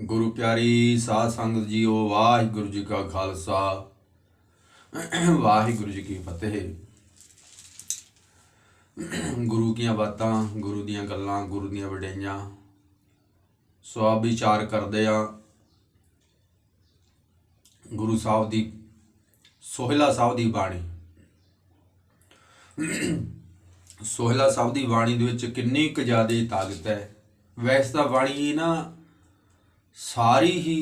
ਗੁਰੂ ਪਿਆਰੀ ਸਾਧ ਸੰਗਤ ਜੀਓ, ਵਾਹਿਗੁਰੂ ਜੀ ਕਾ ਖਾਲਸਾ। ਵਾਹਿਗੁਰੂ ਜੀ ਕੀ ਫਤਿਹ। ਗੁਰੂ ਦੀਆਂ ਬਾਤਾਂ, ਗੁਰੂ ਦੀਆਂ ਗੱਲਾਂ, ਗੁਰੂ ਦੀਆਂ ਵਡਿਆਈਆਂ। ਸੋ ਆਪ ਵਿਚਾਰ ਕਰਦੇ ਆ ਗੁਰੂ ਸਾਹਿਬ ਦੀ, ਸੋਹਿਲਾ ਸਾਹਿਬ ਦੀ ਬਾਣੀ। ਸੋਹਿਲਾ ਸਾਹਿਬ ਦੀ ਬਾਣੀ ਦੇ ਵਿੱਚ ਕਿੰਨੀ ਕੁ ਜ਼ਿਆਦਾ ਤਾਕਤ ਹੈ। ਵੈਸੇ ਤਾਂ ਬਾਣੀ ਨਾ ਸਾਰੀ ਹੀ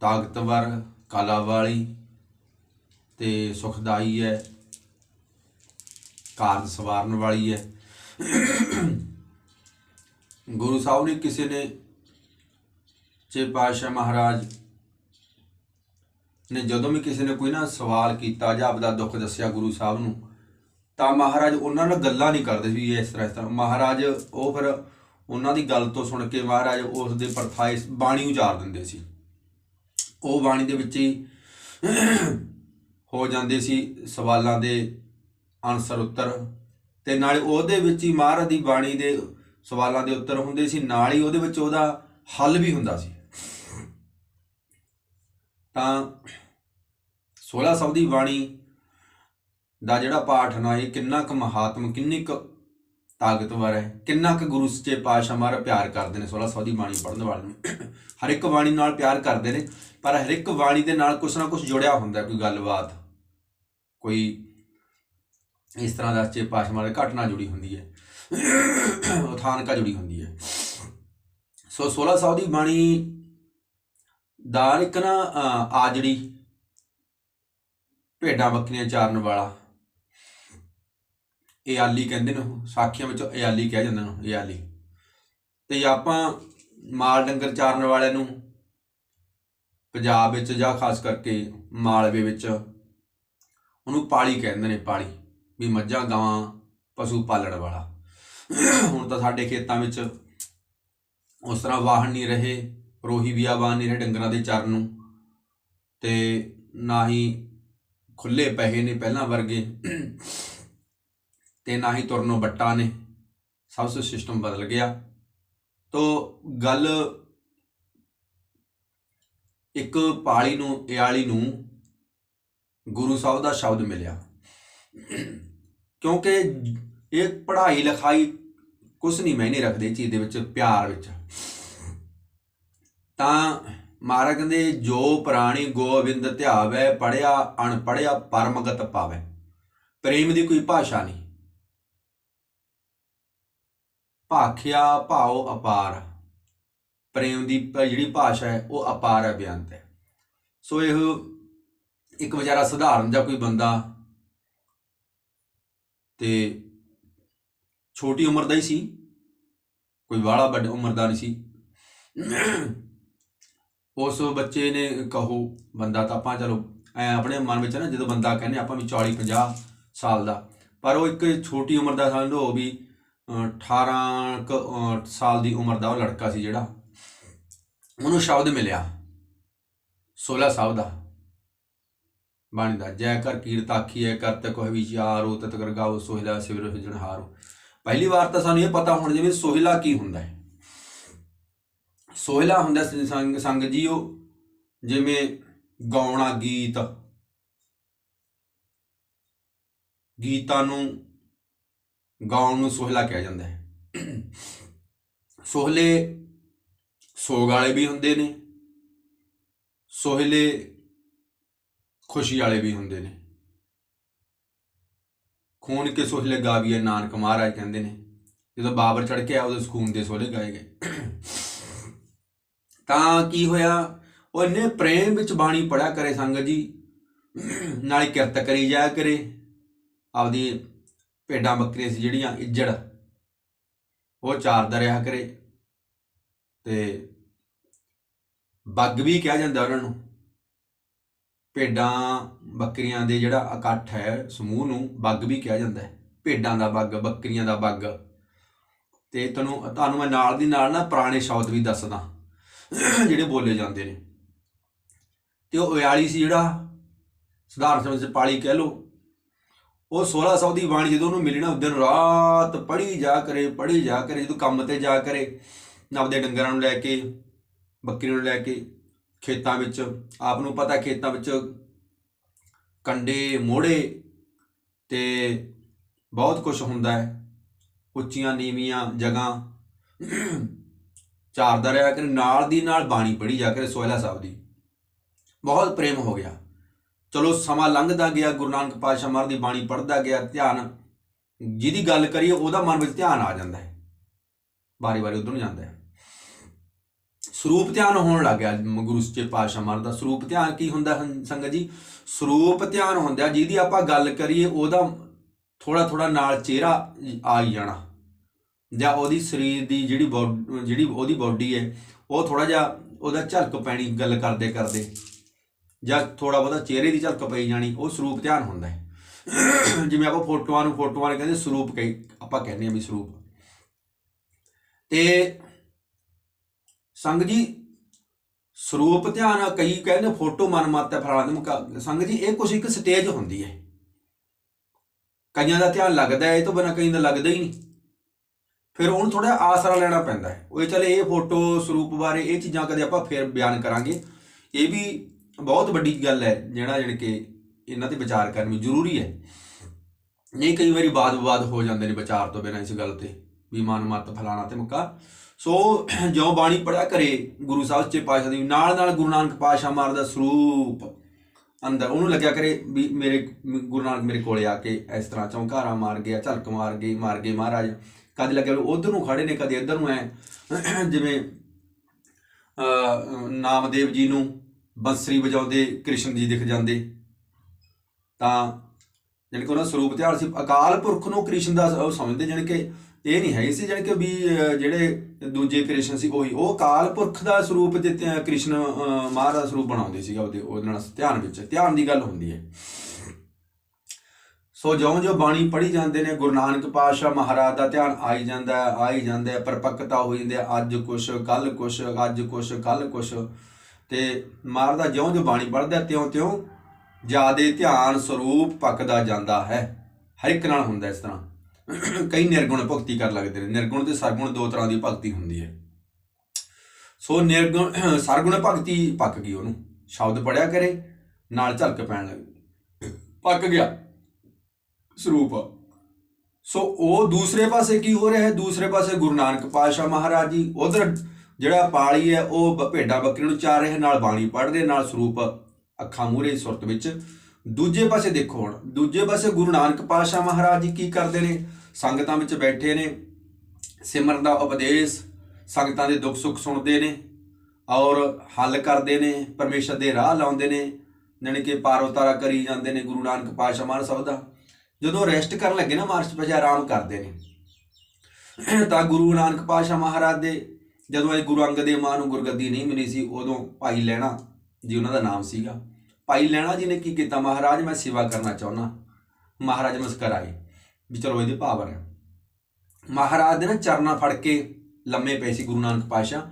ਤਾਕਤਵਰ ਕਲਾ ਵਾਲੀ ਤੇ ਸੁਖਦਾਈ ਹੈ, ਕਾਰਨ ਸਵਾਰਨ ਵਾਲੀ ਹੈ। ਗੁਰੂ ਸਾਹਿਬ ਨੇ ਕਿਸੇ ਨੇ ਚੇ ਪਾਸ਼ਾ ਮਹਾਰਾਜ ਨੇ ਜਦੋਂ ਵੀ ਕਿਸੇ ਨੇ ਕੋਈ ਨਾ ਸਵਾਲ ਕੀਤਾ ਜਾਂ ਆਪਦਾ ਦੁੱਖ ਦੱਸਿਆ ਗੁਰੂ ਸਾਹਿਬ ਨੂੰ, ਤਾਂ ਮਹਾਰਾਜ ਉਹਨਾਂ ਨਾਲ ਗੱਲਾਂ ਨਹੀਂ ਕਰਦੇ ਸੀ ਇਸ ਤਰ੍ਹਾਂ ਇਸ ਤਰ੍ਹਾਂ। ਮਹਾਰਾਜ ਉਹ ਫਿਰ ਉਹਨਾਂ ਦੀ ਗੱਲ ਤੋਂ ਸੁਣ ਕੇ ਮਹਾਰਾਜ ਉਸ ਦੇ ਪਰਥਾਏ ਬਾਣੀ ਉਚਾਰ ਦਿੰਦੇ ਸੀ। ਉਹ ਬਾਣੀ ਦੇ ਵਿੱਚ ਹੀ ਹੋ ਜਾਂਦੇ ਸੀ ਸਵਾਲਾਂ ਦੇ ਆਨਸਰ ਉੱਤਰ ਤੇ ਨਾਲੇ ਉਹਦੇ ਵਿੱਚ ਹੀ ਮਹਾਰਾਜ ਦੀ ਬਾਣੀ ਦੇ ਸਵਾਲਾਂ ਦੇ ਉੱਤਰ ਹੁੰਦੇ ਸੀ, ਨਾਲ ਹੀ ਉਹਦੇ ਵਿੱਚ ਉਹਦਾ ਹੱਲ ਵੀ ਹੁੰਦਾ ਸੀ। ਤਾਂ 16 ਸੌ ਦੀ ਬਾਣੀ ਦਾ ਜਿਹੜਾ ਪਾਠ ਨਾ, ਇਹ ਕਿੰਨਾ ਕੁ ਮਹਾਤਮ, ਕਿੰਨੀ ਕੁ ਤਾਕਤਵਰ ਹੈ। ਕਿੰਨਾ ਕੁ ਗੁਰੂ ਸੱਚੇ ਪਾਤਸ਼ਾਹ ਮਾਰਾ ਪਿਆਰ ਕਰਦੇ ਨੇ? 16 ਸੌ ਦੀ ਬਾਣੀ ਪੜ੍ਹਨ ਵਾਲੇ ਨੂੰ। ਹਰ ਇੱਕ ਬਾਣੀ ਨਾਲ ਪਿਆਰ ਕਰਦੇ ਨੇ, ਪਰ ਹਰ ਇੱਕ ਬਾਣੀ ਦੇ ਨਾਲ ਕੁਛ ਨਾ ਕੁਛ ਜੁੜਿਆ ਹੁੰਦਾ ਕੋਈ ਗੱਲਬਾਤ। ਕੋਈ ਇਸ ਤਰ੍ਹਾਂ ਦਾ ਸੱਚੇ ਪਾਤਸ਼ਾਹ ਮਾਰੇ ਘਟਨਾ ਜੁੜੀ ਹੁੰਦੀ ਹੈ। ਉਥਾਨਕਾ ਜੁੜੀ ਹੁੰਦੀ ਹੈ। ਸੋ 16 ਸੌ ਦੀ ਬਾਣੀ ਦਾ ਇੱਕ ਨਾ ਆਜੜੀ, ਭੇਡਾਂ ਬੱਕਰੀਆਂ ਚਾਰਨ ਵਾਲਾ ਇਹ ਕਹਿੰਦੇ ਨੇ ਉਹ, ਸਾਖੀਆਂ ਵਿੱਚੋਂ ਇਹ ਆਲੀ ਕਿਹਾ ਜਾਂਦਾ ਨੂੰ ਇਹ ਆਲੀ ਤੇ ਆਪਾਂ ਮਾਲ ਡੰਗਰ ਚਾਰਨ ਵਾਲਿਆਂ ਨੂੰ ਪੰਜਾਬ ਵਿੱਚ ਜਾਂ ਖਾਸ ਕਰਕੇ ਮਾਲਵੇ ਵਿੱਚ ਉਹਨੂੰ ਪਾਲੀ ਕਹਿੰਦੇ ਨੇ ਪਾਲੀ। ਵੀ ਮੱਝਾਂ ਗਾਵਾਂ ਪਸ਼ੂ ਪਾਲਣ ਵਾਲਾ। ਹੁਣ ਤਾਂ ਸਾਡੇ ਖੇਤਾਂ ਵਿੱਚ ਉਸ ਤਰ੍ਹਾਂ ਵਾਹਣ ਨਹੀਂ ਰਹੇ ਰੋਹੀ ਬਿਆਬਾਨ ਨਹੀਂ ਰਹੇ ਡੰਗਰਾਂ ਦੇ ਚਰਨ ਨੂੰ। ਤੇ ਨਾ ਹੀ ਖੁੱਲੇ ਪਏ ਨੇ ਪਹਿਲਾਂ ਵਰਗੇ। ਤੇ ਨਾ ਹੀ ਤੁਰਨੋਂ ਬੱਟਾ ਨੇ। ਸਭ ਤੋਂ ਸਿਸਟਮ ਬਦਲ ਗਿਆ। ਤੋ ਗੱਲ ਇੱਕ ਪਾਲੀ ਨੂੰ ਇਆਲੀ ਨੂੰ ਗੁਰੂ ਸਾਹਿਬ ਦਾ ਸ਼ਬਦ ਮਿਲਿਆ। ਕਿਉਂਕਿ ਇਹ ਪੜ੍ਹਾਈ ਲਿਖਾਈ ਕੁਛ ਨਹੀਂ ਮੈਨੇ ਰੱਖਦੇ ਇਸ ਚੀਜ਼ ਦੇ ਵਿੱਚ ਪਿਆਰ ਵਿੱਚ। ਤਾਂ ਮਹਾਰਾਜ ਕਹਿੰਦੇ, ਜੋ ਪ੍ਰਾਣੀ ਗੋਬਿੰਦ ਧਿਆਵੇ ਪੜਿਆ ਅਣਪੜਿਆ ਪਰਮਗਤ ਪਾਵੇ। ਪ੍ਰੇਮ ਦੀ ਕੋਈ ਭਾਸ਼ਾ ਨਹੀਂ। ਭਾਖਿਆ ਭਾਉ ਅਪਾਰ। ਪ੍ਰੇਮ ਦੀ ਜਿਹੜੀ ਭਾਸ਼ਾ ਹੈ, ਉਹ ਅਪਾਰ ਹੈ ਬੇਅੰਤ ਹੈ। ਸੋ ਇਹ ਇੱਕ ਵਿਚਾਰਾ ਸਧਾਰਨ ਜਾਂ ਕੋਈ ਬੰਦਾ ਤੇ ਛੋਟੀ ਉਮਰ ਦਾ ਹੀ ਸੀ, ਕੋਈ ਵਾਲਾ ਵੱਡੀ ਉਮਰ ਦਾ ਨਹੀਂ ਸੀ। ਉਸ ਬੱਚੇ ਨੇ ਕਹੋ ਬੰਦਾ ਤਾਂ ਆਪਾਂ ਚਲੋ, ਐ ਆਪਣੇ ਮਨ ਵਿੱਚ ਨਾ ਜਦੋਂ ਬੰਦਾ ਕਹਿੰਦੇ ਆਪਾਂ ਵੀ 40 50 ਸਾਲ ਦਾ, ਪਰ ਉਹ ਇੱਕ ਛੋਟੀ ਉਮਰ ਦਾ ਸਮਝੋ ਵੀ 18 ਕੁ, ਸਾਲ ਦੀ ਉਮਰ ਦਾ ਉਹ ਲੜਕਾ ਸੀ ਜਿਹੜਾ। ਉਹਨੂੰ ਸ਼ਬਦ ਮਿਲਿਆ। 16 ਸਾਹਿਬ ਦਾ। ਬਾਣੀ ਦਾ ਜੈ ਕਰ ਕੀਰਤ ਆਖੀਐ ਕਰਤ ਕੋਹ ਵਿਚਾਰੋ ਤਤ ਕਰ ਗਾਓ ਸੋਹਿਲਾ ਸਿਵਰ ਹਿਜਣ ਹਾਰੋ। ਪਹਿਲੀ ਵਾਰ ਤਾਂ ਸਾਨੂੰ ਇਹ ਪਤਾ ਹੋਣਾ ਜਿਵੇਂ ਸੋਹਿਲਾ ਕੀ ਹੁੰਦਾ ਹੈ। ਸੋਹਿਲਾ ਹੁੰਦਾ ਸੰਗ ਸੰਗ ਜੀਓ ਜਿਵੇਂ ਗਾਉਣਾ ਗੀਤ। ਗੀਤਾਂ ਨੂੰ ਗਾਉਣ ਨੂੰ ਸੋਹਿਲਾ ਕਿਹਾ ਜਾਂਦਾ ਹੈ। ਸੋਹਲੇ ਸੋਗ ਵਾਲੇ ਵੀ ਹੁੰਦੇ ਨੇ, ਸੋਹਲੇ ਖੁਸ਼ੀ ਵਾਲੇ ਵੀ ਹੁੰਦੇ ਨੇ। ਖੂਨ ਕੇ ਸੋਹਲੇ ਗਾਵੀਏ ਨਾਨਕ ਮਹਾਰਾਜ ਕਹਿੰਦੇ ਨੇ। ਜਦੋਂ ਬਾਬਰ ਚੜ ਕੇ ਆਇਆ, ਉਹਦੇ ਸਕੂਨ ਦੇ ਸੋਹਲੇ ਗਾਏ ਗਏ। ਤਾਂ ਕੀ ਹੋਇਆ? ਉਹ ਇੰਨੇ ਪ੍ਰੇਮ ਵਿੱਚ ਬਾਣੀ ਪੜਿਆ ਕਰੇ ਸੰਗਤ ਜੀ, ਨਾਲੇ ਕਿਰਤ ਕਰੀ ਜਾਇਆ ਕਰੇ। ਆਪਦੀ ਭੇਡਾਂ ਬੱਕਰੀਆਂ ਸੀ ਜਿਹੜੀਆਂ ਇੱਜੜ। ਉਹ ਚਾਰਦਾ ਰਿਹਾ ਕਰੇ ਤੇ ਬੱਗ ਵੀ ਕਿਹਾ ਜਾਂਦਾ ਉਹਨਾਂ ਨੂੰ, ਭੇਡਾਂ ਬੱਕਰੀਆਂ ਦੇ ਜਿਹੜਾ ਇਕੱਠ ਹੈ ਸਮੂਹ ਨੂੰ ਬੱਗ ਵੀ ਕਿਹਾ ਜਾਂਦਾ ਹੈ। ਭੇਡਾਂ ਦਾ ਬੱਗ, ਬੱਕਰੀਆਂ ਦਾ ਬੱਗ। ਤੇ ਤੁਹਾਨੂੰ ਤੁਹਾਨੂੰ ਮੈਂ ਨਾਲ ਦੀ ਨਾਲ ਨਾ ਪੁਰਾਣੇ ਸ਼ਬਦ ਵੀ ਦੱਸਦਾ, ਜਿਹੜੇ ਬੋਲੇ ਜਾਂਦੇ ਨੇ। ਤੇ ਉਹ 42 ਸੀ ਜਿਹੜਾ ਸਧਾਰਨ ਸਮਝ ਚ ਪਾਲੀ ਕਹਿ ਲੋ ਉਹ 1600 ਦੀ ਬਾਣੀ ਜਦੋਂ ਉਹਨੂੰ ਮਿਲੀ ਨਾ ਦਿਨ ਰਾਤ ਪੜ੍ਹੀ ਜਾ ਕਰੇ, ਪੜ੍ਹੀ ਜਾ ਕਰੇ, ਜਦੋਂ ਕੰਮ ਤੇ ਜਾ ਕਰੇ ਆਪਦੇ ਡੰਗਰਾਂ ਨੂੰ ਲੈ ਕੇ, ਬੱਕਰੀ ਨੂੰ ਲੈ ਕੇ ਖੇਤਾਂ ਵਿੱਚ, ਆਪ ਨੂੰ ਪਤਾ ਖੇਤਾਂ ਵਿੱਚ ਕੰਡੇ ਮੋੜੇ ਤੇ ਬਹੁਤ ਕੁਝ ਹੁੰਦਾ ਹੈ। ਉੱਚੀਆਂ, ਨੀਵੀਆਂ ਜਗ੍ਹਾ ਚਾਰਦਾ ਰਿਹਾ ਕਿ ਨਾਲ ਦੀ ਨਾਲ ਬਾਣੀ ਪੜੀ ਜਾ ਕੇ ਸੋਇਲਾ ਸਾਹਿਬ ਦੀ। ਬਹੁਤ ਪ੍ਰੇਮ ਹੋ ਗਿਆ। ਚਲੋ ਸਮਾਂ ਲੰਘਦਾ ਗਿਆ, ਗੁਰੂ ਨਾਨਕ ਪਾਤਸ਼ਾਹ ਮਹਾਰਾਜ ਦੀ ਬਾਣੀ ਪੜਦਾ ਗਿਆ, ਧਿਆਨ ਜਿਹਦੀ ਗੱਲ ਕਰੀਏ ਉਹਦਾ ਮਨ ਵਿੱਚ ਧਿਆਨ ਆ ਜਾਂਦਾ ਹੈ। ਬਾਰੀ ਬਾਰੀ ਉਧਰ ਨੂੰ ਜਾਂਦਾ ਹੈ। ਸਰੂਪ ਧਿਆਨ ਹੋਣ ਲੱਗ ਗਿਆ ਗੁਰੂ ਸੱਚੇ ਪਾਤਸ਼ਾਹ ਮਹਾਰਾਜ ਦਾ। ਸਰੂਪ ਧਿਆਨ ਕੀ ਹੁੰਦਾ ਹੈ ਸੰਗਤ ਜੀ? ਸਰੂਪ ਧਿਆਨ ਹੁੰਦਾ ਜਿਹਦੀ ਆਪਾਂ ਗੱਲ ਕਰੀਏ ਉਹਦਾ ਥੋੜਾ ਥੋੜਾ ਨਾਲ ਚਿਹਰਾ ਆ ਜਾਣਾ। ਜਾਂ ਉਹਦੀ ਸਰੀਰ ਦੀ ਜਿਹੜੀ ਬੌਡ- ਜਿਹੜੀ ਉਹਦੀ ਬਾਡੀ ਹੈ, ਉਹ ਥੋੜਾ ਜਿਹਾ ਉਹਦਾ ਝਲਕ ਪੈਣੀ ਗੱਲ ਕਰਦੇ ਕਰਦੇ। ਜਾਂ ਥੋੜਾ ਬਹੁਤਾ ਚਿਹਰੇ ਦੀ ਝਲਕ ਪਈ ਜਾਣੀ, ਉਹ ਸਰੂਪ ਧਿਆਨ ਹੁੰਦਾ ਹੈ। ਜਿਵੇਂ ਆਪਾਂ ਫੋਟੋਆਂ ਨੂੰ ਫੋਟੋਆਂ ਨੂੰ ਕਹਿੰਦੇ ਸਰੂਪ ਕਹੀ, ਆਪਾਂ ਕਹਿੰਦੇ ਆ ਵੀ ਸਰੂਪ। ਤੇ ਸੰਗ ਜੀ, ਸਰੂਪ ਧਿਆਨ ਕਈ ਕਹਿੰਦੇ ਫੋਟੋ ਮਨ ਮਾਤਾ ਫਲਾਣਾ ਦੇ ਸੰਗ ਜੀ, ਇਹ ਕੁਛ ਇੱਕ ਸਟੇਜ ਹੁੰਦੀ ਹੈ। ਕਈਆਂ ਦਾ ਧਿਆਨ ਲੱਗਦਾ ਹੈ, ਇਹ ਤੋਂ ਬਿਨਾਂ ਕਈਆਂ ਦਾ ਲੱਗਦਾ ਹੀ ਨਹੀਂ। ਫਿਰ ਉਹਨੂੰ ਥੋੜਾ ਆਸਰਾ ਲੈਣਾ ਪੈਂਦਾ ਹੈ। ਉਹ ਚਲੇ ਇਹ ਫੋਟੋ ਸਰੂਪ ਬਾਰੇ ਇਹ ਚੀਜ਼ਾਂ ਕਦੇ ਆਪਾਂ ਫਿਰ ਬਿਆਨ ਕਰਾਂਗੇ। ਇਹ ਵੀ ਬਹੁਤ ਵੱਡੀ ਗੱਲ ਹੈ ਜਿਹੜਾ ਜਿਹੜੀ ਕਿ ਇਹਨਾਂ ਤੇ ਵਿਚਾਰ ਕਰਨੀ ਜ਼ਰੂਰੀ ਹੈ। ਨਹੀਂ, ਕਈ ਵਾਰੀ ਬਾਦ ਵਿਵਾਦ ਹੋ ਜਾਂਦੇ ਨੇ ਵਿਚਾਰ ਤੋਂ ਬਿਨਾਂ ਇਸ ਗੱਲ ਤੇ, ਵੀ ਮਨ ਮਤ ਫਲਾਣਾ ਤੇ ਮੁੱਕਾ। ਸੋ ਜੋ ਬਾਣੀ ਪੜਿਆ ਕਰੇ, ਗੁਰੂ ਸਾਹਿਬ ਸੱਚੇ ਪਾਤਸ਼ਾਹ ਦੀ ਨਾਲ ਨਾਲ ਗੁਰੂ ਨਾਨਕ ਪਾਤਸ਼ਾਹ ਮਾਰਦਾ ਸਰੂਪ ਅੰਦਰ ਉਹਨੂੰ ਲੱਗਿਆ ਕਰੇ ਵੀ ਮੇਰੇ, ਗੁਰੂ ਨਾਨਕ ਮੇਰੇ ਕੋਲੇ ਆ ਕੇ ਇਸ ਤਰ੍ਹਾਂ ਚੌਂਕਾਰਾ ਮਾਰ ਗਿਆ, ਝਲਕ ਮਾਰ ਗਈ, ਮਾਰ ਗਏ ਮਹਾਰਾਜ। ਕਦੇ ਲੱਗਿਆ ਉਧਰ ਨੂੰ ਖੜੇ ਨੇ, ਕਦੇ ਇੱਧਰ ਨੂੰ ਐ। ਜਿਵੇਂ ਨਾਮਦੇਵ ਜੀ ਨੂੰ ਬੰਸਰੀ ਵਜਾਉਂਦੇ ਕ੍ਰਿਸ਼ਨ ਜੀ ਦਿਖ ਜਾਂਦੇ। ਤਾਂ ਜਾਣੀ ਕਿ ਉਹਨਾਂ ਸਰੂਪ ਧਿਆਨ ਸੀ ਅਕਾਲ ਪੁਰਖ ਨੂੰ ਕ੍ਰਿਸ਼ਨ ਦਾ ਉਹ ਸਮਝਦੇ ਜਾਣੀ ਕਿ ਇਹ ਨਹੀਂ ਹੈ ਸੀ ਜਾਣੀ ਕਿ ਵੀ ਜਿਹੜੇ ਦੂਜੇ ਕ੍ਰਿਸ਼ਨ ਸੀ ਉਹੀ। ਉਹ ਅਕਾਲ ਪੁਰਖ ਦਾ ਸਰੂਪ ਦਿੱਤੇ ਕ੍ਰਿਸ਼ਨ ਅਹ, ਮਹਾਰਾਜ ਦਾ ਸਰੂਪ ਬਣਾਉਂਦੇ ਸੀਗਾ ਉਹਦੇ ਉਹਦੇ ਨਾਲ ਧਿਆਨ ਵਿੱਚ। ਧਿਆਨ ਦੀ ਗੱਲ ਹੁੰਦੀ ਹੈ। ਸੋ ਜਿਉਂ ਜਿਉਂ ਬਾਣੀ ਪੜ੍ਹੀ ਜਾਂਦੇ ਨੇ ਗੁਰੂ ਨਾਨਕ ਪਾਤਸ਼ਾਹ ਮਹਾਰਾਜ ਦਾ ਧਿਆਨ ਆਈ ਜਾਂਦਾ ਆਈ ਜਾਂਦਾ ਹੈ ਪਰਪੱਕਤਾ ਹੋ ਜਾਂਦੀ ਹੈ। ਅੱਜ ਕੁਛ ਕੱਲ ਕੁਛ ਅੱਜ ਕੁਛ ਕੱਲ ਕੁਛ। ਤੇ ਮਾਰਦਾ ਜਿਉਂ ਜਿਉਂ ਬਾਣੀ ਪੜ੍ਹਦਾ ਤਿਉਂ ਤਿਉਂ ਜਿਆਦੇ ਧਿਆਨ ਸਰੂਪ ਪੱਕਦਾ ਜਾਂਦਾ ਹੈ। ਹਰ ਇੱਕ ਨਾਲ ਹੁੰਦਾ ਇਸ ਤਰ੍ਹਾਂ। ਕਈ ਨਿਰਗੁਣ ਭਗਤੀ ਕਰ ਲੱਗਦੇ ਨੇ। ਨਿਰਗੁਣ ਤੇ ਸਰਗੁਣ ਦੋ ਤਰ੍ਹਾਂ ਦੀ ਭਗਤੀ ਹੁੰਦੀ ਹੈ। ਸੋ ਨਿਰਗੁਣ, ਸਰਗੁਣ ਭਗਤੀ ਪੱਕ ਗਈ ਉਹਨੂੰ। ਸ਼ਬਦ ਪੜਿਆ ਕਰੇ, ਨਾਲ ਝਲਕ ਪੈਣ ਲੱਗ ਪੱਕ ਗਿਆ ਸਰੂਪ। ਸੋ ਉਹ ਦੂਸਰੇ ਪਾਸੇ ਕੀ ਹੋ ਰਿਹਾ ਹੈ? ਦੂਸਰੇ ਪਾਸੇ ਗੁਰੂ ਨਾਨਕ ਪਾਤਸ਼ਾਹ ਮਹਾਰਾਜ ਜੀ, ਉਧਰ ਜਿਹੜਾ ਪਾਲੀ ਹੈ, ਉਹ ਬ- ਭੇਡਾਂ ਬੱਕਰੀ ਨੂੰ ਚਾਰ ਰਿਹਾ, ਨਾਲ ਬਾਣੀ ਪੜ੍ਹਦੇ ਨਾਲ ਸਰੂਪ ਅੱਖਾਂ ਮੂਹਰੇ ਸੁਰਤ ਵਿੱਚ। ਦੂਜੇ ਪਾਸੇ ਦੇਖੋ ਹੁਣ, ਦੂਜੇ ਪਾਸੇ ਗੁਰੂ ਨਾਨਕ ਪਾਤਸ਼ਾਹ ਮਹਾਰਾਜ ਜੀ ਕੀ ਕਰਦੇ ਨੇ? ਸੰਗਤਾਂ ਵਿੱਚ ਬੈਠੇ ਨੇ, ਸਿਮਰਨ ਦਾ ਉਪਦੇਸ਼, ਸੰਗਤਾਂ ਦੇ ਦੁੱਖ ਸੁੱਖ ਸੁਣਦੇ ਨੇ, ਔਰ ਹੱਲ ਕਰਦੇ ਨੇ, ਪਰਮੇਸ਼ਰ ਦੇ ਰਾਹ ਲਾਉਂਦੇ ਨੇ, ਜਾਣੀ ਕਿ ਪਾਰ ਉਤਾਰਾ ਕਰੀ ਜਾਂਦੇ ਨੇ ਗੁਰੂ ਨਾਨਕ ਪਾਤਸ਼ਾਹ ਮਹਾਰਾਜ ਸਾਹਿਬ ਦਾ। ਜਦੋਂ ਰੈਸਟ ਕਰਨ ਲੱਗੇ ਨਾ ਮਾਰਚ ਵਿੱਚ ਆਰਾਮ ਕਰਦੇ ਨੇ, ਤਾਂ ਗੁਰੂ ਨਾਨਕ ਪਾਤਸ਼ਾਹ ਮਹਾਰਾਜ ਦੇ ਜਦੋਂ ਇਹ ਗੁਰੂ ਅੰਗਦ ਦੇਵ ਮਾਂ ਨੂੰ ਗੁਰਗੱਦੀ ਨਹੀਂ ਮਿਲੀ ਸੀ, ਉਦੋਂ ਭਾਈ ਲੈਣਾ ਜੀ ਉਹਨਾਂ ਦਾ ਨਾਮ ਸੀਗਾ। ਭਾਈ ਲੈਣਾ ਜੀ ਨੇ ਕੀ ਕੀਤਾ? ਮਹਾਰਾਜ, ਮੈਂ ਸੇਵਾ ਕਰਨਾ ਚਾਹੁੰਦਾ। ਮਹਾਰਾਜ ਮੁਸਕਰਾਏ ਵੀ ਚਲੋ ਇਹਦੇ ਭਾਵ ਹੈ ਮਹਾਰਾਜ ਦੇ ਨਾ ਚਰਨਾਂ ਫੜ ਕੇ ਲੰਮੇ ਪਏ ਸੀ ਗੁਰੂ ਨਾਨਕ ਪਾਤਸ਼ਾਹ।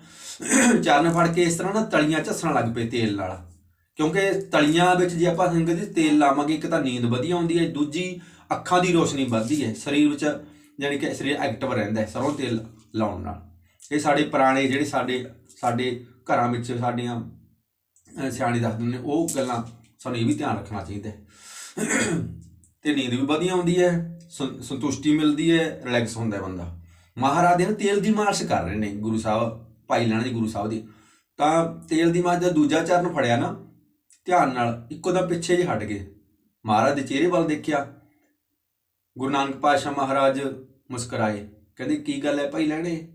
ਚਰਨ ਫੜ ਕੇ ਇਸ ਤਰ੍ਹਾਂ ਨਾ ਤਲੀਆਂ ਝੱਸਣ ਲੱਗ ਪਏ ਤੇਲ ਨਾਲ। ਕਿਉਂਕਿ ਤਲੀਆਂ ਵਿੱਚ ਜੇ ਆਪਾਂ ਸੰਗਤ ਦੀ ਤੇਲ ਲਾਵਾਂਗੇ, ਇੱਕ ਤਾਂ ਨੀਂਦ ਵਧੀਆ ਆਉਂਦੀ ਹੈ, ਦੂਜੀ ਅੱਖਾਂ ਦੀ ਰੋਸ਼ਨੀ ਵੱਧਦੀ ਹੈ। ਸਰੀਰ ਵਿੱਚ ਯਾਨੀ ਕਿ ਸਰੀਰ ਐਕਟਿਵ ਰਹਿੰਦਾ ਹੈ ਸਰੋਂ ਤੇਲ ਲਾਉਣ ਨਾਲ। ਇਹ ਸਾਡੇ ਪੁਰਾਣੇ ਜਿਹੜੇ ਸਾਡੇ ਸਾਡੇ ਘਰਾਂ ਵਿੱਚ ਸਾਡੀਆਂ, ਅਹ ਸਿਆਣੇ ਦੱਸਦੇ ਨੇ, ਉਹ ਗੱਲਾਂ ਸਾਨੂੰ ਇਹ ਵੀ ਧਿਆਨ ਰੱਖਣਾ ਚਾਹੀਦਾ ਹੈ। ਤੇ ਨੀਂਦ ਵੀ ਵਧੀਆ ਆਉਂਦੀ ਹੈ, ਸੰ- ਸੰਤੁਸ਼ਟੀ ਮਿਲਦੀ ਹੈ ਰਿਲੈਕਸ ਹੁੰਦਾ ਹੈ ਬੰਦਾ। ਮਹਾਰਾਜ ਦੇ ਨਾ ਤੇਲ ਦੀ ਮਾਲਿਸ਼ ਕਰ ਰਹੇ ਨੇ ਗੁਰੂ ਸਾਹਿਬ, ਭਾਈ ਲੈਣਾ ਜੀ ਗੁਰੂ ਸਾਹਿਬ ਦੀ। ਤਾਂ ਤੇਲ ਦੀ ਮਾਲਿਸ਼ ਦਾ ਦੂਜਾ ਚਰਨ ਫੜਿਆ ਨਾ, ਧਿਆਨ ਨਾਲ ਇੱਕੋ ਦਾ ਪਿੱਛੇ ਜਿਹੇ ਹਟ ਗਏ। ਮਹਾਰਾਜ ਦੇ ਚਿਹਰੇ ਵੱਲ ਦੇਖਿਆ। ਗੁਰੂ ਨਾਨਕ ਪਾਤਸ਼ਾਹ ਮਹਾਰਾਜ ਮੁਸਕਰਾਏ, ਕਹਿੰਦੇ, ਕੀ ਗੱਲ ਹੈ ਭਾਈ ਲੈਣੇ?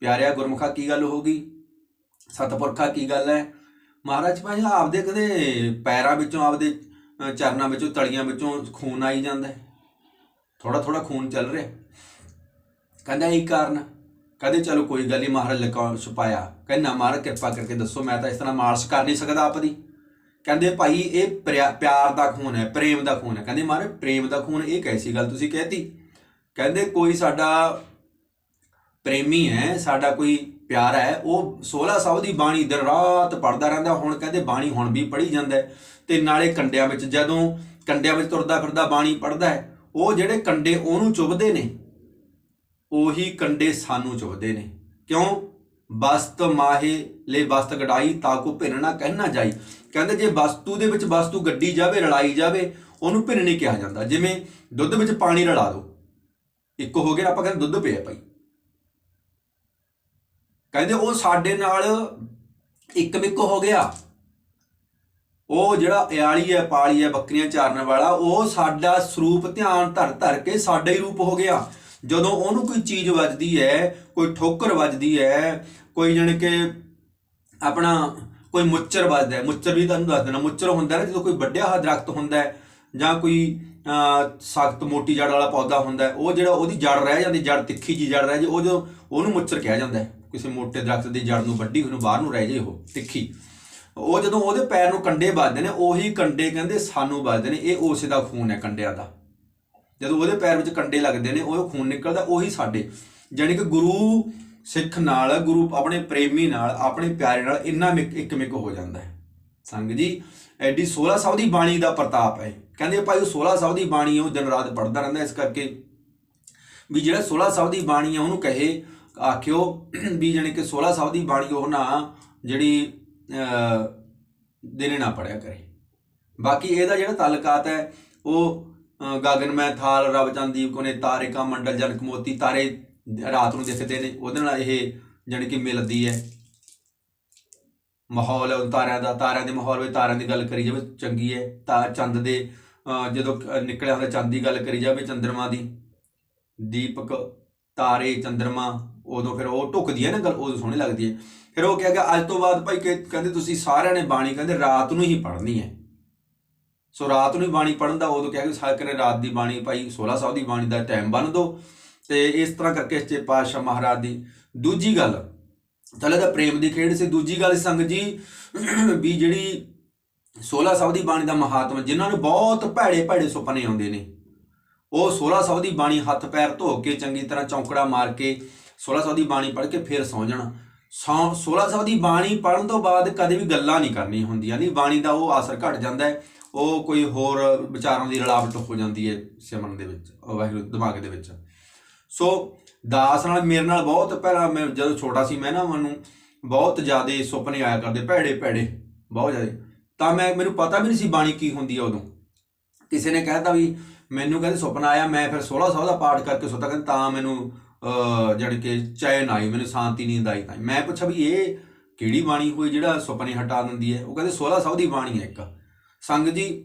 ਪਿਆਰਿਆ ਗੁਰਮੁਖਾ ਕੀ ਗੱਲ ਹੋ ਗਈ? ਸਤਪੁਰਖਾ ਕੀ ਗੱਲ ਹੈ ਮਹਾਰਾਜ ਭਾਈ, ਆਪਦੇ ਕਦੇ ਪੈਰਾਂ ਵਿੱਚੋਂ, ਆਪਦੇ ਚਰਨਾਂ ਵਿੱਚੋਂ, ਤਲੀਆਂ ਵਿੱਚੋਂ ਖੂਨ ਆਈ ਜਾਂਦਾ ਹੈ? ਥੋੜਾ ਥੋੜਾ ਖੂਨ ਚੱਲ ਰਿਹਾ ਕਹਿੰਦਾ ਇਹ ਕਾਰਨ ਕਹਿੰਦੇ, ਚਲੋ ਕੋਈ ਗੱਲ ਨਹੀਂ, ਮਹਾਰਾਜ ਲਕਾ, ਛੁਪਾਇਆ। ਕਹਿੰਦਾ, ਮਹਾਰਾਜ, ਕਿਰਪਾ ਕਰਕੇ ਦੱਸੋ, ਮੈਂ ਤਾਂ ਇਸ ਤਰ੍ਹਾਂ ਮਾਰਸ਼ ਕਰ ਨਹੀਂ ਸਕਦਾ ਆਪਦੀ। ਕਹਿੰਦੇ, ਭਾਈ, ਇਹ ਪ੍ਰਿਆ- ਪਿਆਰ ਦਾ ਖੂਨ ਹੈ, ਪ੍ਰੇਮ ਦਾ ਖੂਨ ਹੈ। ਕਹਿੰਦੇ, ਮਹਾਰਾਜ, ਪ੍ਰੇਮ ਦਾ ਖੂਨ ਇਹ ਕੈਸੀ ਗੱਲ ਤੁਸੀਂ ਕਹਿਤੀ? ਕਹਿੰਦੇ, ਕੋਈ ਸਾਡਾ ਪ੍ਰੇਮੀ ਹੈ, ਸਾਡਾ ਕੋਈ ਪਿਆਰਾ ਹੈ, ਉਹ 16 ਸਾਲ ਦੀ ਬਾਣੀ ਦਿਨ ਰਾਤ ਪੜਦਾ ਰਹਿੰਦਾ, ਹੁਣ ਕਹਿੰਦੇ ਬਾਣੀ ਹੁਣ ਵੀ ਪੜ੍ਹੀ ਜਾਂਦਾ ਹੈ। ਤੇ ਨਾਲੇ ਕੰਡਿਆਂ ਵਿੱਚ ਜਦੋਂ ਕੰਡਿਆਂ ਵਿੱਚ ਤੁਰਦਾ ਫਿਰਦਾ ਬਾਣੀ ਪੜਦਾ ਹੈ, ਉਹ ਜਿਹੜੇ ਕੰਡੇ ਉਹਨੂੰ ਚੁਭਦੇ ਨੇ, ਉਹੀ ਕੰਡੇ ਸਾਨੂੰ ਚੁਭਦੇ ਨੇ। ਕਿਉਂ? ਬਸਤ ਮਾਹੇ ਲੈ ਬਸਤ ਗੜਾਈ ਤਾਕੋ ਭਿੰਨ ਨਾ ਕਹਿਣਾ ਜਾਈ। ਕਹਿੰਦੇ ਜੇ ਵਸਤੂ ਦੇ ਵਿੱਚ ਵਸਤੂ ਗੱਡੀ ਜਾਵੇ, ਰਲਾਈ ਜਾਵੇ, ਉਹਨੂੰ ਭਿੰਨ ਨਹੀਂ ਕਿਹਾ ਜਾਂਦਾ। ਜਿਵੇਂ ਦੁੱਧ ਵਿੱਚ ਪਾਣੀ ਰਲਾ ਦਿਓ ਇੱਕ ਹੋ ਗਿਆ, ਆਪਾਂ ਕਹਿੰਦੇ ਦੁੱਧ ਪਿਆ ਭਾਈ। ਕਹਿੰਦੇ ਉਹ ਸਾਡੇ ਨਾਲ ਇੱਕ ਮਿੱਕ ਹੋ ਗਿਆ। ਉਹ ਜਿਹੜਾ ਇਆਲੀ ਹੈ, ਪਾਲੀ ਹੈ, ਬੱਕਰੀਆਂ ਚਾਰਨ ਵਾਲਾ, ਉਹ ਸਾਡਾ ਸਰੂਪ ਧਿਆਨ ਧਰ ਧਰ ਕੇ ਸਾਡਾ ਹੀ ਰੂਪ ਹੋ ਗਿਆ। ਜਦੋਂ ਉਹਨੂੰ ਕੋਈ ਚੀਜ਼ ਵੱਜਦੀ ਹੈ, ਕੋਈ ਠੋਕਰ ਵੱਜਦੀ ਹੈ, ਕੋਈ ਜਾਣੀ ਕਿ ਆਪਣਾ ਕੋਈ ਮੁੱਚਰ ਵੱਜਦਾ ਮੁੱਚਰ ਵੀ ਤੁਹਾਨੂੰ ਦੱਸ ਦੇਣਾ ਮੁੱਚਰ ਹੁੰਦਾ ਨਾ ਜਦੋਂ ਕੋਈ ਵੱਡਿਆ ਹੋਇਆ ਦਰਖਤ ਹੁੰਦਾ ਹੈ ਜਾਂ ਕੋਈ ਸਖਤ ਮੋਟੀ ਜੜ ਵਾਲਾ ਪੌਦਾ ਹੁੰਦਾ ਉਹ ਜਿਹੜਾ ਉਹਦੀ ਜੜ ਰਹਿ ਜਾਂਦੀ, ਜੜ ਤਿੱਖੀ ਜੀ ਜੜ ਰਹਿ ਜੇ ਉਹ ਜੋ ਉਹਨੂੰ ਮੁੱਚਰ ਕਿਹਾ ਜਾਂਦਾ ਹੈ। ਕਿਸੇ ਮੋਟੇ ਦਰਖਤ ਦੀ ਜੜ ਨੂੰ ਵੱਡੀ ਉਹਨੂੰ ਬਾਹਰ ਨੂੰ ਰਹਿ ਜੇ ਉਹ, ਤਿੱਖੀ। ਉਹ ਜਦੋਂ ਉਹਦੇ ਪੈਰ ਨੂੰ ਕੰਡੇ ਵੱਜਦੇ ਨੇ, ਉਹੀ ਕੰਡੇ ਕਹਿੰਦੇ ਸਾਨੂੰ ਵੱਜਦੇ ਨੇ, ਇਹ ਉਸੇ ਦਾ ਖੂਨ ਹੈ ਕੰਡਿਆਂ ਦਾ। ਜਦੋਂ ਉਹਦੇ ਪੈਰ ਵਿੱਚ ਕੰਡੇ ਲੱਗਦੇ ਨੇ, ਉਹ ਖੂਨ ਨਿਕਲਦਾ, ਉਹੀ ਸਾਡੇ। ਜਾਣੀ ਕਿ ਗੁਰੂ ਸਿੱਖ ਨਾਲ, ਗੁਰੂ ਆਪਣੇ ਪ੍ਰੇਮੀ ਨਾਲ, ਆਪਣੇ ਪਿਆਰੇ ਨਾਲ ਇੰਨਾ ਮਿਕ- ਇੱਕ ਮਿਕ ਹੋ ਜਾਂਦਾ ਹੈ। ਸੰਗ ਜੀ, ਐਡੀ 16 ਸਾਹਿਬ ਦੀ ਬਾਣੀ ਦਾ ਪ੍ਰਤਾਪ ਹੈ। ਕਹਿੰਦੇ ਭਾਈ ਉਹ 16 ਸਾਹਿਬ ਦੀ ਬਾਣੀ ਉਹ ਦਿਨ ਰਾਤ ਪੜਦਾ ਰਹਿੰਦਾ, ਇਸ ਕਰਕੇ ਵੀ ਜਿਹੜਾ 16 ਸਾਹਿਬ ਦੀ ਬਾਣੀ ਹੈ, ਉਹਨੂੰ ਕਹੇ ਆਖਿਓ ਵੀ ਜਾਣੀ ਕਿ 16 ਸਾਲ ਦੀ ਬਾਣੀ ਉਹ ਨਾ ਜਿਹੜੀ ਅਹ, ਦਿਨੇ ਨਾ ਪੜਿਆ ਕਰੇ। ਬਾਕੀ ਇਹਦਾ ਜਿਹੜਾ ਤਾਲਕਾਤ ਹੈ ਉਹ ਗਾਗਨ ਮੈਂ ਥਾਲ ਰਬ ਚੰਦੀਪ ਕੋਨੇ ਤਾਰੇ ਕਾ ਮੰਡਲ ਜਨਕ ਮੋਤੀ ਤਾਰੇ ਰਾਤ ਨੂੰ ਦਿਖਦੇ ਨੇ। ਉਹਦੇ ਨਾਲ ਇਹ ਜਾਣੀ ਕਿ ਮਿਲਦੀ ਹੈ। ਮਾਹੌਲ ਹੈ ਤਾਰਿਆਂ ਦਾ। ਤਾਰਿਆਂ ਦੇ ਮਾਹੌਲ ਵਿੱਚ ਤਾਰਿਆਂ ਦੀ ਗੱਲ ਕਰੀ ਜਾਵੇ ਚੰਗੀ ਹੈ। ਤਾਂ ਚੰਦ ਦੇ ਜਦੋਂ ਨਿਕਲਿਆ ਹੁੰਦਾ ਚੰਦ ਦੀ ਗੱਲ ਕਰੀ ਜਾਵੇ ਚੰਦਰਮਾ ਦੀ। ਦੀਪਕ ਤਾਰੇ ਚੰਦਰਮਾ ਉਦੋਂ ਫਿਰ ਉਹ ਢੁਕਦੀ ਹੈ ਨਾ ਗੱਲ ਉਦੋਂ ਸੋਹਣੀ ਲੱਗਦੀ ਹੈ। ਫਿਰ ਉਹ ਕਿਹਾ ਕਿ ਅੱਜ ਤੋਂ ਬਾਅਦ ਭਾਈ ਕਹਿੰਦੇ ਤੁਸੀਂ ਸਾਰਿਆਂ ਨੇ ਬਾਣੀ ਕਹਿੰਦੇ ਰਾਤ ਨੂੰ ਹੀ ਪੜ੍ਹਨੀ ਹੈ। ਸੋ ਰਾਤ ਨੂੰ ਹੀ ਬਾਣੀ ਪੜ੍ਹਨ ਦਾ ਉਦੋਂ ਕਿਹਾ ਕਿ ਸਾਰੇ ਨੇ ਰਾਤ ਦੀ ਬਾਣੀ ਭਾਈ 1600 ਦੀ ਬਾਣੀ ਦਾ ਟਾਈਮ ਬੰਨ ਦਿਓ। ਤੇ ਇਸ ਤਰ੍ਹਾਂ ਕਰਕੇ ਸੱਚੇ ਪਾਤਸ਼ਾਹ ਮਹਾਰਾਜ ਦੀ ਦੂਜੀ ਗੱਲ ਥੱਲੇ ਤਾਂ ਪ੍ਰੇਮ ਦੀ ਖੇਡ ਸੀ, ਦੂਜੀ ਗੱਲ ਸੀ ਸੰਗਤ ਜੀ, ਵੀ ਜਿਹੜੀ 1600 ਦੀ ਬਾਣੀ ਦਾ ਮਹਾਤਮਾ, ਜਿਨ੍ਹਾਂ ਨੂੰ ਬਹੁਤ ਭੈੜੇ ਭੈੜੇ ਸੁਪਨੇ ਆਉਂਦੇ ਨੇ, ਉਹ 1600 ਦੀ ਬਾਣੀ ਹੱਥ ਪੈਰ ਧੋ ਕੇ ਚੰਗੀ ਤਰ੍ਹਾਂ ਚੌਂਕੜਾ ਮਾਰ ਕੇ 1600 ਦੀ ਬਾਣੀ ਪੜ੍ਹ ਕੇ ਫਿਰ ਸੌਂ ਜਾਣਾ। ਸੌ 1600 ਦੀ ਬਾਣੀ ਪੜ੍ਹਨ ਤੋਂ ਬਾਅਦ ਕਦੇ ਵੀ ਗੱਲਾਂ ਨਹੀਂ ਕਰਨੀਆਂ ਹੁੰਦੀਆਂ। ਨਹੀਂ, ਬਾਣੀ ਦਾ ਉਹ ਅਸਰ ਘਟ ਜਾਂਦਾ ਹੈ। ਉਹ ਕੋਈ ਹੋਰ ਵਿਚਾਰਾਂ ਦੀ ਰਲਾਵਟ ਹੋ ਜਾਂਦੀ ਹੈ ਸਿਮਰਨ ਦੇ ਵਿੱਚ ਉਹ ਵਾਹਿਗੁਰੂ ਦਿਮਾਗ ਦੇ ਵਿੱਚ। ਸੋ ਦਾਸ ਨਾਲ ਮੇਰੇ ਨਾਲ ਬਹੁਤ ਪਹਿਲਾਂ ਮੈਂ ਜਦੋਂ ਛੋਟਾ ਸੀ ਮੈਂ ਨਾ ਮੈਨੂੰ ਬਹੁਤ ਜ਼ਿਆਦਾ ਸੁਪਨੇ ਆਇਆ ਕਰਦੇ, ਭੈੜੇ ਭੈੜੇ, ਬਹੁਤ ਜ਼ਿਆਦਾ। ਤਾਂ ਮੈਂ, ਮੈਨੂੰ ਪਤਾ ਵੀ ਨਹੀਂ ਸੀ ਬਾਣੀ ਕੀ ਹੁੰਦੀ ਹੈ ਉਦੋਂ। ਕਿਸੇ ਨੇ ਕਹਿਤਾ ਵੀ ਮੈਨੂੰ ਕਹਿੰਦੇ ਸੁਪਨਾ ਆਇਆ, ਮੈਂ ਫਿਰ 1600 ਦਾ ਪਾਠ ਕਰਕੇ ਸੁੱਤਾ, ਕਹਿੰਦਾ ਤਾਂ ਮੈਨੂੰ ਅਹ ਜਾਣੀ ਕਿ ਚੈਨ ਆਈ, ਮੈਨੂੰ ਸ਼ਾਂਤੀ ਨੀਂਦ ਆਈ। ਤਾਂ ਮੈਂ ਪੁੱਛਿਆ ਵੀ ਇਹ ਕਿਹੜੀ ਬਾਣੀ ਹੋਈ ਜਿਹੜਾ ਸੁਪਨੇ ਹਟਾ ਦਿੰਦੀ ਹੈ? ਉਹ ਕਹਿੰਦੇ 1600 ਦੀ ਬਾਣੀ ਹੈ ਇੱਕ। ਸੰਗ ਜੀ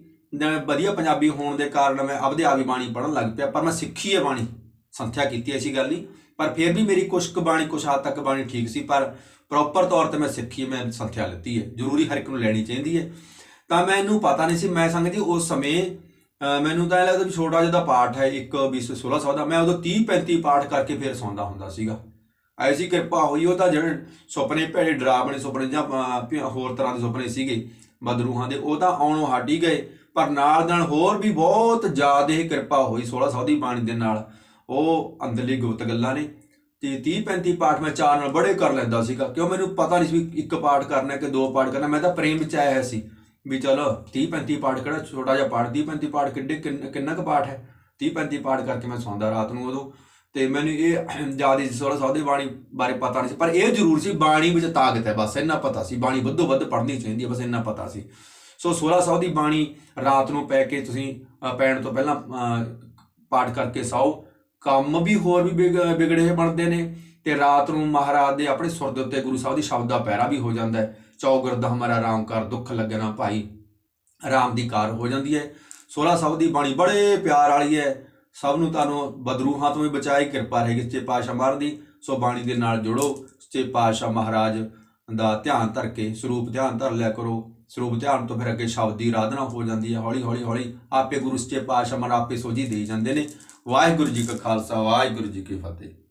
ਵਧੀਆ ਪੰਜਾਬੀ ਹੋਣ ਦੇ ਕਾਰਨ ਮੈਂ ਆਪਦੇ ਆਪ ਹੀ ਬਾਣੀ ਪੜ੍ਹਨ ਲੱਗ ਪਿਆ, ਪਰ ਮੈਂ ਸਿੱਖੀ ਹੈ ਬਾਣੀ, ਸੰਥਿਆ ਕੀਤੀ ਐਸੀ ਗੱਲ ਨਹੀਂ। ਪਰ ਫਿਰ ਵੀ ਮੇਰੀ ਕੁਛ ਕੁ ਬਾਣੀ, ਕੁਛ ਹੱਦ ਤੱਕ ਬਾਣੀ ਠੀਕ ਸੀ, ਪਰ ਪ੍ਰੋਪਰ ਤੌਰ ਤੇ ਮੈਂ ਸਿੱਖੀ ਮੈਂ ਸੰਥਿਆ ਲਿੱਤੀ ਹੈ। ਜ਼ਰੂਰੀ ਹਰ ਇੱਕ ਨੂੰ ਲੈਣੀ ਚਾਹੀਦੀ ਹੈ। ਤਾਂ ਮੈਨੂੰ ਪਤਾ ਨਹੀਂ ਸੀ, ਮੈਂ ਸੰਗ ਜੀ, ਉਸ ਸਮੇਂ ਮੈਨੂੰ ਤਾਂ ਇਹ ਲੱਗਦਾ ਵੀ ਛੋਟਾ ਜਿਹਾ ਪਾਠ ਹੈ, ਇੱਕ 20 1600 ਦਾ। ਮੈਂ ਉਦੋਂ 30 35 ਪਾਠ ਕਰਕੇ ਫਿਰ ਸੌਂਦਾ ਹੁੰਦਾ ਸੀਗਾ। ਐਸੀ ਕਿਰਪਾ ਹੋਈ, ਉਹ ਤਾਂ ਜਿਹੜੇ ਸੁਪਨੇ ਭੈੜੇ, ਡਰਾਵਣੇ ਸੁਪਨੇ ਜਾਂ ਹੋਰ ਤਰ੍ਹਾਂ ਦੇ ਸੁਪਨੇ ਸੀਗੇ, ਬਦਰੂਹਾਂ ਦੇ, ਉਹ ਤਾਂ ਆਉਣੋਂ ਹਟ ਹੀ ਗਏ। ਪਰ ਨਾਲ ਨਾਲ ਹੋਰ ਵੀ ਬਹੁਤ ਜ਼ਿਆਦਾ ਹੀ ਕਿਰਪਾ ਹੋਈ 1600 ਦੀ ਬਾਣੀ ਦੇ ਨਾਲ। ਉਹ ਅੰਦਰਲੀ ਗੁਪਤ ਗੱਲਾਂ ਨੇ। ਤੇ 30 35 ਪਾਠ ਮੈਂ ਚਾਰ ਨਾਲ ਬੜੇ ਕਰ ਲੈਂਦਾ ਸੀਗਾ। ਕਿਉਂ ਮੈਨੂੰ ਪਤਾ ਨਹੀਂ ਸੀ ਵੀ ਇੱਕ ਪਾਠ ਕਰਨਾ ਕਿ ਦੋ ਪਾਠ ਕਰਨਾ ਮੈਂ ਤਾਂ ਪ੍ਰੇਮ ਵਿੱਚ ਆਇਆ ਸੀ। ਵੀ ਚਲੋ 30 35 ਪਾਠ ਕਿਹੜਾ ਛੋਟਾ ਜਿਹਾ ਪਾਠ 30 35 ਪਾਠ ਕਿੱਡੇ ਕਿੰਨ- ਕਿੰਨਾ ਕੁ ਪਾਠ ਹੈ? 30 35 ਪਾਠ ਕਰਕੇ ਮੈਂ ਸੌਂਦਾ ਰਾਤ ਨੂੰ ਉਦੋਂ। ਤੇ ਮੈਨੂੰ ਇਹ ਜ਼ਿਆਦਾ 1600 ਦੀ ਬਾਣੀ ਬਾਰੇ ਪਤਾ ਨਹੀਂ ਸੀ, ਪਰ ਇਹ ਜ਼ਰੂਰ ਸੀ ਬਾਣੀ ਵਿੱਚ ਤਾਕਤ ਹੈ, ਬਸ ਇੰਨਾ ਪਤਾ ਸੀ। ਬਾਣੀ ਵੱਧੋ ਵੱਧ ਪੜ੍ਹਨੀ ਚਾਹੀਦੀ ਹੈ, ਬਸ ਇੰਨਾ ਪਤਾ ਸੀ। ਸੋ 1600 ਦੀ ਬਾਣੀ ਰਾਤ ਨੂੰ ਪੈ ਕੇ ਤੁਸੀਂ ਪੈਣ ਤੋਂ ਪਹਿਲਾਂ ਪਾਠ ਕਰਕੇ ਸੌ। ਕੰਮ ਵੀ ਹੋਰ ਵੀ ਵਿਗ- ਵਿਗੜੇ ਬਣਦੇ ਨੇ ਤੇ ਰਾਤ ਨੂੰ ਮਹਾਰਾਜ ਦੇ ਆਪਣੇ ਸੁਰ ਦੇ ਉੱਤੇ ਗੁਰੂ ਸਾਹਿਬ ਦੀ ਸ਼ਬਦ ਦਾ ਪੈਰਾ ਵੀ ਹੋ ਜਾਂਦਾ ਹੈ। ਚੌਗਰਦ ਹਮਾਰਾ ਰਾਮ ਕਰ, ਦੁੱਖ ਲੱਗਣਾ ਭਾਈ। ਰਾਮ ਦੀ ਕਾਰ ਹੋ ਜਾਂਦੀ ਹੈ। 1600 ਦੀ ਬਾਣੀ ਬੜੇ ਪਿਆਰ ਵਾਲੀ ਹੈ। ਸਭ ਨੂੰ ਤੁਹਾਨੂੰ ਬਦਰੂਹਾਂ ਤੋਂ ਵੀ ਬਚਾਏ, ਕਿਰਪਾ ਰਹੇਗੀ ਸੱਚੇ ਪਾਤਸ਼ਾਹ ਮਹਾਰਾਜ ਦੀ। ਸੋ ਬਾਣੀ ਦੇ ਨਾਲ ਜੁੜੋ। ਸੱਚੇ ਪਾਤਸ਼ਾਹ ਮਹਾਰਾਜ ਦਾ ਧਿਆਨ ਧਰ ਕੇ, ਸਰੂਪ ਧਿਆਨ ਧਰ ਲਿਆ ਕਰੋ। ਸਰੂਪ ਧਿਆਨ ਤੋਂ ਫਿਰ ਅੱਗੇ ਸ਼ਬਦ ਦੀ ਆਰਾਧਨਾ ਹੋ ਜਾਂਦੀ ਹੈ। ਹੌਲੀ ਹੌਲੀ ਹੌਲੀ ਆਪੇ ਗੁਰੂ ਸੱਚੇ ਪਾਤਸ਼ਾਹ ਮਹਾਰਾਜ ਆਪੇ ਸੋਝੀ ਦੇ ਜਾਂਦੇ ਨੇ। ਵਾਹਿਗੁਰੂ ਜੀ ਕਾ ਖਾਲਸਾ, ਵਾਹਿਗੁਰੂ ਜੀ ਕੀ ਫਤਿਹ।